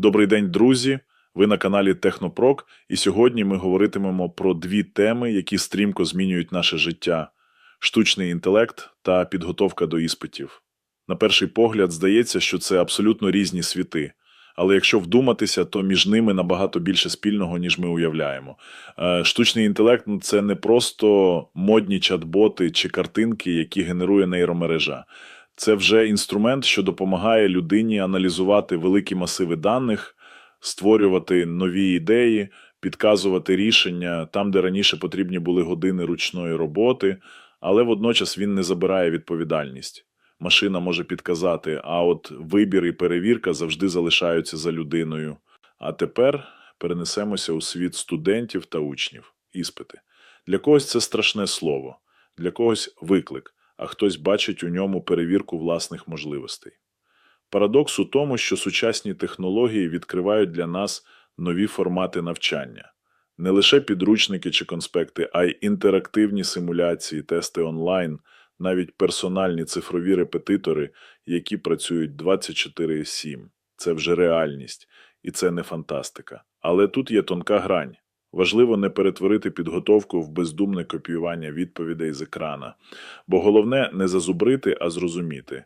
Добрий день, друзі! Ви на каналі Технопрок, і сьогодні ми говоритимемо про дві теми, які стрімко змінюють наше життя: штучний інтелект та підготовка до іспитів. На перший погляд здається, що це абсолютно різні світи. Але якщо вдуматися, то між ними набагато більше спільного, ніж ми уявляємо. Е, Штучний інтелект ну, це не просто модні чат-боти чи картинки, які генерує нейромережа. Це вже інструмент, що допомагає людині аналізувати великі масиви даних, створювати нові ідеї, підказувати рішення там, де раніше потрібні були години ручної роботи, але водночас він не забирає відповідальність. Машина може підказати, а от вибір і перевірка завжди залишаються за людиною. А тепер перенесемося у світ студентів та учнів. Іспити. Для когось це страшне слово, для когось виклик, а хтось бачить у ньому перевірку власних можливостей. Парадокс у тому, що сучасні технології відкривають для нас нові формати навчання. Не лише підручники чи конспекти, а й інтерактивні симуляції, тести онлайн, навіть персональні цифрові репетитори, які працюють 24/7. Це вже реальність, і це не фантастика. Але тут є тонка грань. Важливо не перетворити підготовку в бездумне копіювання відповідей з екрана, бо головне не зазубрити, а зрозуміти.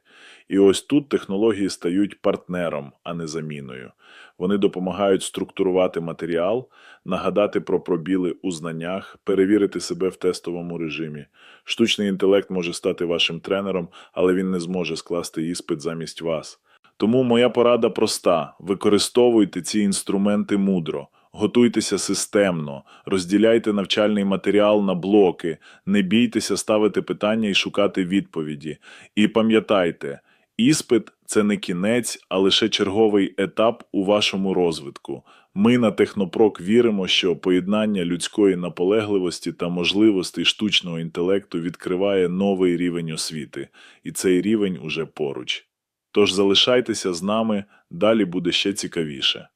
І ось тут технології стають партнером, а не заміною. Вони допомагають структурувати матеріал, нагадати про пробіли у знаннях, перевірити себе в тестовому режимі. Штучний інтелект може стати вашим тренером, але він не зможе скласти іспит замість вас. Тому моя порада проста: використовуйте ці інструменти мудро. Готуйтеся системно, розділяйте навчальний матеріал на блоки, не бійтеся ставити питання і шукати відповіді. І пам'ятайте, іспит це не кінець, а лише черговий етап у вашому розвитку. Ми на Технопрок віримо, що поєднання людської наполегливості та можливостей штучного інтелекту відкриває новий рівень освіти, і цей рівень уже поруч. Тож залишайтеся з нами, далі буде ще цікавіше.